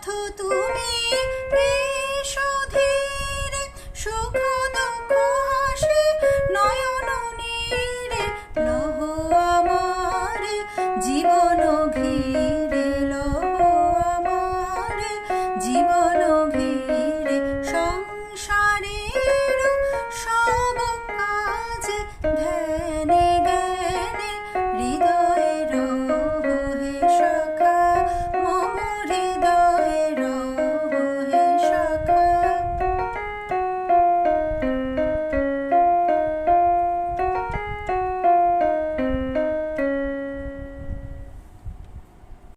নাথ তুমি সুধীর সুখ দুঃখ হাসি নয়ন নীর আমার জীবন ভিড় লহ আমার জীবন